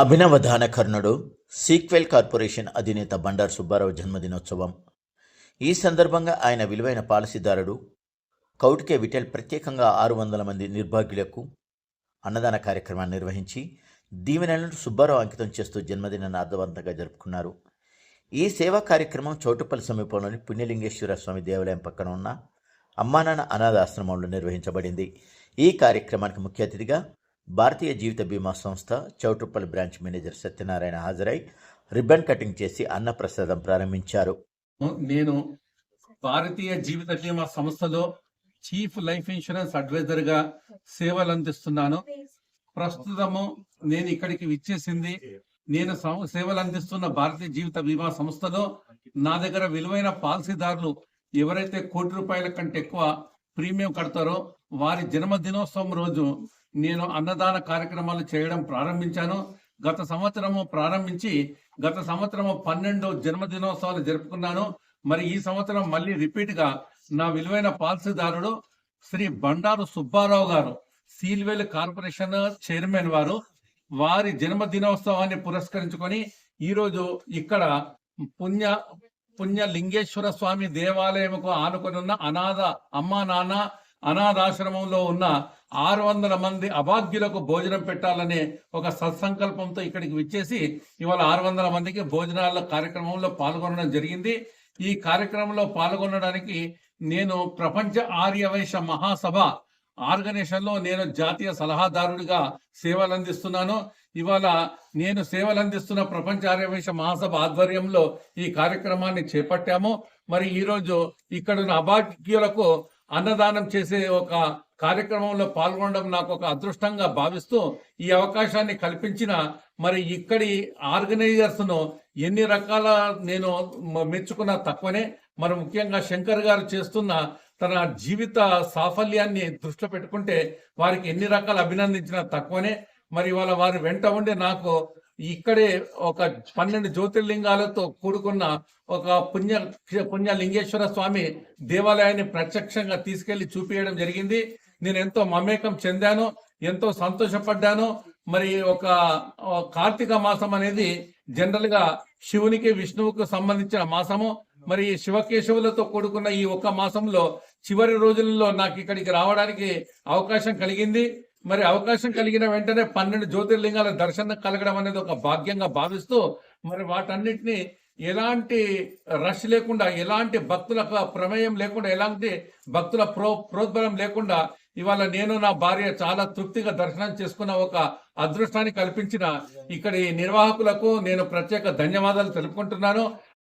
అభినవధానకర్ణుడు sequel corporation అధినేత బండారు సుబ్బారావు జన్మదినోత్సవం. ఈ సందర్భంగా ఆయన విలువైన పాలసీదారుడు కౌటికే విఠల్ ప్రత్యేకంగా ఆరు వందల మంది నిర్భాగ్యులకు అన్నదాన కార్యక్రమాన్ని నిర్వహించి దీవెనలను సుబ్బారావు అంకితం చేస్తూ జన్మదినాన్ని అర్థవంతంగా జరుపుకున్నారు. ఈ సేవా కార్యక్రమం చౌటుపల్లి సమీపంలోని పుణ్యలింగేశ్వర స్వామి దేవాలయం పక్కన ఉన్న అమ్మానాన్న అనాథ ఆశ్రమంలో నిర్వహించబడింది. ఈ కార్యక్రమానికి ముఖ్య అతిథిగా భారతీయ జీవిత బీమా సంస్థ చౌటుప్పల్ బ్రాంచ్ మేనేజర్ సత్యనారాయణ హాజరై రిబ్బన్ కటింగ్ చేసి అన్నప్రసాదం ప్రారంభించారు. నేను భారతీయ జీవిత బీమా సంస్థలో చీఫ్ లైఫ్ ఇన్సూరెన్స్ అడ్వైజర్గా సేవలు అందిస్తున్నాను. ప్రస్తుతము నేను ఇక్కడికి విచ్చేసింది నేను సేవలు అందిస్తున్న భారతీయ జీవిత బీమా సంస్థలో నా దగ్గర విలువైన పాలసీదారులు ఎవరైతే కోటి రూపాయల కంటే ఎక్కువ ప్రీమియం కడతారో వారి జన్మదినోత్సవం రోజు నేను అన్నదాన కార్యక్రమాలు చేయడం ప్రారంభించాను. గత సంవత్సరము ప్రారంభించి గత సంవత్సరము పన్నెండు జన్మదినోత్సవాలు జరుపుకున్నాను. మరి ఈ సంవత్సరం మళ్ళీ రిపీట్గా నా విలువైన పాలసీదారుడు శ్రీ బండారు సుబ్బారావు గారు సీల్వేల్ కార్పొరేషన్ చైర్మన్ వారు వారి జన్మదినోత్సవాన్ని పురస్కరించుకొని ఈరోజు ఇక్కడ పుణ్య పుణ్య లింగేశ్వర స్వామి దేవాలయముకు ఆనుకొని ఉన్న అనాథ అమ్మా నాన్న అనాథాశ్రమంలో ఉన్న ఆరు వందల మంది అభాగ్యులకు భోజనం పెట్టాలనే ఒక సత్సంకల్పంతో ఇక్కడికి విచ్చేసి ఇవాళ ఆరు వందల మందికి భోజనాల కార్యక్రమంలో పాల్గొనడం జరిగింది. ఈ కార్యక్రమంలో పాల్గొనడానికి నేను ప్రపంచ ఆర్యవైశ్య మహాసభ ఆర్గనైజేషన్లో నేను జాతీయ సలహాదారుడిగా సేవలు అందిస్తున్నాను ఇవాళ నేను సేవలు అందిస్తున్న ప్రపంచ ఆర్యవైశ్య మహాసభ ఆధ్వర్యంలో ఈ కార్యక్రమాన్ని చేపట్టాము. మరి ఈరోజు ఇక్కడున్న ఇక్కడ ఉన్న అభాగ్యులకు అన్నదానం చేసే ఒక కార్యక్రమంలో పాల్గొనడం నాకు ఒక అదృష్టంగా భావిస్తూ ఈ అవకాశాన్ని కల్పించిన మరి ఇక్కడి ఆర్గనైజర్స్ను ఎన్ని రకాల నేను మెచ్చుకున్న తక్కువనే మరి ముఖ్యంగా శంకర్ గారు చేస్తున్న తన జీవిత సాఫల్యాన్ని దృష్టిలో పెట్టుకుంటే వారికి ఎన్ని రకాల అభినందించిన తక్కువనే మరి ఇవాళ వారి వెంట ఉండి నాకు ఇక్కడే ఒక పన్నెండు జ్యోతిర్లింగాలతో కూడుకున్న ఒక పుణ్య పుణ్య లింగేశ్వర స్వామి దేవాలయాన్ని ప్రత్యక్షంగా తీసుకెళ్ళి చూపించడం జరిగింది. నేను ఎంతో మమేకం చెందాను ఎంతో సంతోషపడ్డాను. మరి ఒక కార్తీక మాసం అనేది జనరల్గా శివునికి విష్ణువుకు సంబంధించిన మాసము. మరి శివకేశవులతో కూడుకున్న ఈ ఒక్క మాసంలో చివరి రోజుల్లో నాకు ఇక్కడికి రావడానికి అవకాశం కలిగింది. మరి అవకాశం కలిగిన వెంటనే పన్నెండు జ్యోతిర్లింగాల దర్శనం కలగడం అనేది ఒక భాగ్యంగా భావిస్తూ మరి వాటన్నిటిని ఎలాంటి రష్ లేకుండా ఎలాంటి భక్తుల ప్రమేయం లేకుండా ఎలాంటి భక్తుల ప్రో ప్రోద్బలం లేకుండా ఇవాళ నేను నా భార్య చాలా తృప్తిగా దర్శనం చేసుకున్న ఒక అదృష్టాన్ని కల్పించిన ఇక్కడి నిర్వాహకులకు నేను ప్రత్యేక ధన్యవాదాలు తెలుపుకుంటున్నాను.